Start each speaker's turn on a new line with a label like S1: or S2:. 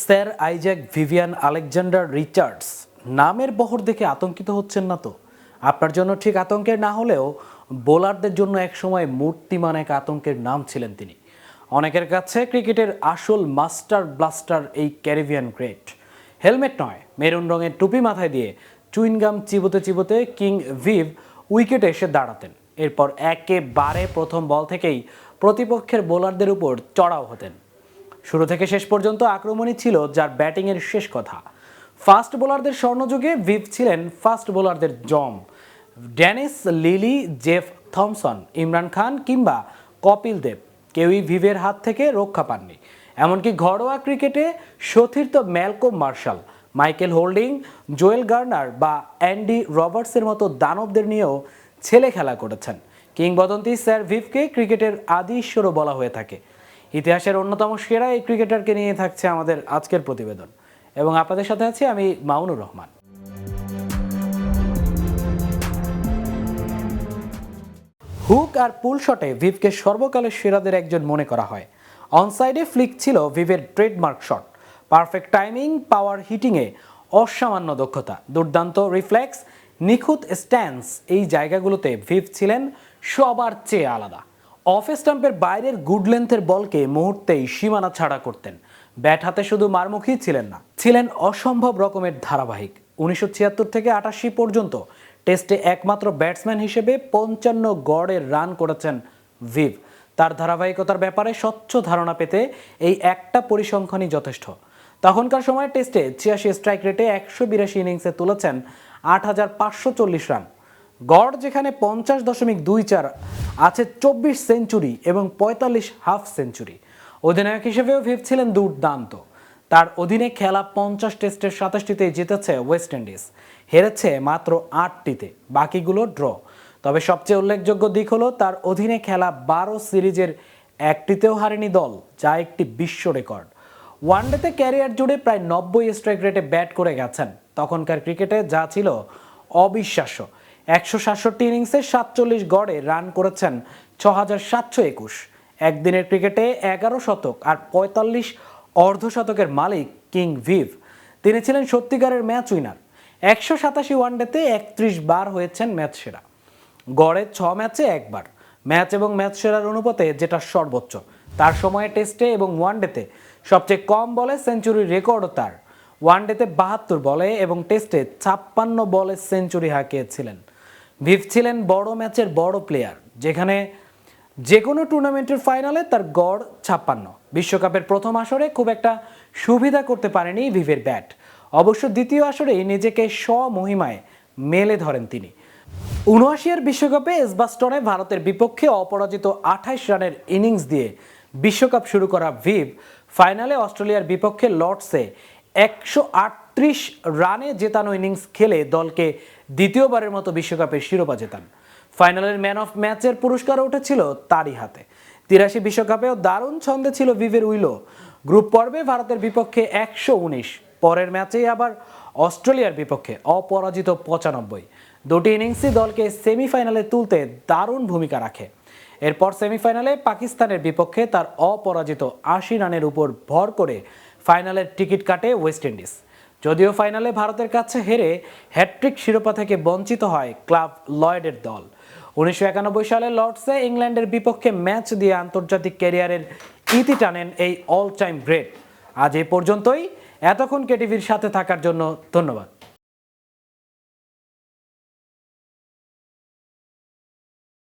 S1: Sir Isaac Vivian Alexander Richards নামের বহর দেখে আতঙ্কিত হচ্ছেন না তো। আপনার জন্য ঠিক আতঙ্কের না হলেও বোলারদের জন্য একসময় মূর্তিমান এক আতঙ্কের নাম ছিলেন তিনি। অনেকের কাছে ক্রিকেটের আসল মাস্টার ব্লাস্টার এই ক্যারিবিয়ান গ্রেট। হেলমেট নয়, মেরুন রঙের টুপি মাথায় দিয়ে চুইনগাম চিবোতে চিবোতে কিং ভিভ উইকেটে এসে দাঁড়াতেন। এরপর একেবারে প্রথম বল থেকেই প্রতিপক্ষের বোলারদের উপর চড়াও হতেন। শুরু থেকে শেষ পর্যন্ত আক্রমণই ছিল যার ব্যাটিংয়ের শেষ কথা। ফাস্ট বোলারদের স্বর্ণযুগে ভিভ ছিলেন ফাস্ট বোলারদের জম। Dennis Lillee, Jeff Thomson, Imran Khan কিংবা কপিল দেব কেউই ভিভের হাত থেকে রক্ষা পাননি। এমনকি ঘরোয়া ক্রিকেটে সতীর্থ Malcolm Marshall, Michael Holding, Joel Garner বা অ্যান্ডি রবার্টসের মতো দানবদের নিয়েও ছেলে খেলা করেছেন। কিংবদন্তি স্যার ভিভকে ক্রিকেটের আদি ঈশ্বরও বলা হয়ে থাকে। ইতিহাসের অন্যতম সেরা এই ক্রিকেটারকে নিয়ে থাকছে আমাদের আজকের প্রতিবেদন। এবং আপনাদের সাথে আছি আমি মাউনুর রহমান। হুক আর পুল শটে ভিভকে সর্বকালের সেরাদের একজন মনে করা হয়। অনসাইডে ফ্লিক ছিল ভিভের trademark shot. Perfect timing power হিটিংয়ে অসামান্য দক্ষতা। দুর্দান্ত রিফ্লেক্স, নিখুঁত স্ট্যান্স এই জায়গাগুলোতে ভিভ ছিলেন সবার চেয়ে আলাদা। অফ স্টাম্পের বাইরের গুড লেন্থের বলকে মুহূর্তেই সীমানা ছাড়া করতেন। ব্যাট হাতে শুধু মারমুখী ছিলেন না। ছিলেন অসম্ভব রকমের ধারাবাহিক। উনিশশো ছিয়াত্তর থেকে আটাশি পর্যন্ত টেস্টে একমাত্র ব্যাটসম্যান হিসেবে পঞ্চান্ন গড়ের রান করেছেন ভিভ। তার ধারাবাহিকতার ব্যাপারে স্বচ্ছ ধারণা পেতে এই একটা পরিসংখ্যানই যথেষ্ট। তখনকার সময় টেস্টে ছিয়াশি স্ট্রাইক রেটে একশো বিরাশি ইনিংসে তুলেছেন আট হাজার পাঁচশো চল্লিশ রান। গড় যেখানে পঞ্চাশ দশমিক দুই চার আছে চব্বিশ সেঞ্চুরি এবং পঁয়তাল্লিশ হাফ সেঞ্চুরি। অধিনায়ক হিসেবেও ভিভ ছিলেন দুর্দান্ত। তার অধীনে খেলা পঞ্চাশ টেস্টের সাতাশটিতে জিতেছে ওয়েস্ট ইন্ডিজ। হেরেছে মাত্র আটটিতে, বাকিগুলো ড্র। তবে সবচেয়ে উল্লেখযোগ্য দিক হলো, তার অধীনে খেলা বারো সিরিজের একটিতেও হারেনি দল, যা একটি বিশ্ব রেকর্ড। ওয়ানডেতে ক্যারিয়ার জুড়ে প্রায় নব্বই স্ট্রাইক রেটে ব্যাট করে গেছেন। তখনকার ক্রিকেটে যা ছিল অবিশ্বাস্য। একশো সাতষট্টি ইনিংসে সাতচল্লিশ গড়ে রান করেছেন ছ হাজার সাতশো একুশ। একদিনের ক্রিকেটে এগারো শতক আর পঁয়তাল্লিশ অর্ধশতকের মালিক কিং ভিভ। তিনি ছিলেন সত্যিকারের ম্যাচ উইনার একশো সাতাশি ওয়ানডেতে একত্রিশ বার হয়েছেন ম্যাচ সেরা। গড়ে ছ ম্যাচে একবার। ম্যাচ এবং ম্যাচ সেরার অনুপাতে যেটা সর্বোচ্চ। তার সময়ে টেস্টে এবং ওয়ানডেতে সবচেয়ে কম বলে সেঞ্চুরির রেকর্ডও তার। ওয়ানডেতে বাহাত্তর বলে এবং টেস্টে ছাপ্পান্ন বলে সেঞ্চুরি হাঁকিয়েছিলেন। ভিভ ছিলেন বড় ম্যাচের বড় প্লেয়ার যেখানে যে কোনো টুর্নামেন্টের ফাইনালে তার গড় ছাপ্পান্ন। বিশ্বকাপের প্রথম আসরে খুব একটা সুবিধা করতে পারেনি ভিভের ব্যাট। অবশ্য দ্বিতীয় আসরেই নিজেকে স্বমহিমায় মেলে ধরেন তিনি। উনআশি এর বিশ্বকাপে এসবাস্টনে ভারতের বিপক্ষে অপরাজিত আঠাইশ রানের ইনিংস দিয়ে বিশ্বকাপ শুরু করা ভিভ। ফাইনালে অস্ট্রেলিয়ার বিপক্ষে লর্ডসে একশো আট আটত্রিশ রানে জেতানো ইনিংস খেলে দলকে দ্বিতীয়বারের মতো বিশ্বকাপের শিরোপা জেতান। ফাইনালের ম্যান অফ ম্যাচের পুরস্কার উঠেছিল তারই হাতে। তিরাশি বিশ্বকাপেও দারুণ ছন্দে ছিল ভিভের উইলো। গ্রুপ পর্বে ভারতের বিপক্ষে একশো উনিশ, পরের ম্যাচেই আবার অস্ট্রেলিয়ার বিপক্ষে অপরাজিত পঁচানব্বই। দুটি ইনিংসই দলকে সেমিফাইনালে তুলতে দারুণ ভূমিকা রাখে। এরপর সেমিফাইনালে পাকিস্তানের বিপক্ষে তার অপরাজিত আশি রানের উপর ভর করে ফাইনালের টিকিট কাটে ওয়েস্ট ইন্ডিজ। যদিও ফাইনালে ভারতের কাছে হেরে হ্যাট্রিক শিরোপা থেকে বঞ্চিত হয় ক্লাব লয়েডের দল। উনিশশো একানব্বই সালে লর্ডসে ইংল্যান্ডের বিপক্ষে ম্যাচ দিয়ে আন্তর্জাতিক ক্যারিয়ারের ইতি টানেন এই অল টাইম গ্রেট আজ এ পর্যন্তই। এতক্ষণ কেটিভির সাথে থাকার জন্য ধন্যবাদ।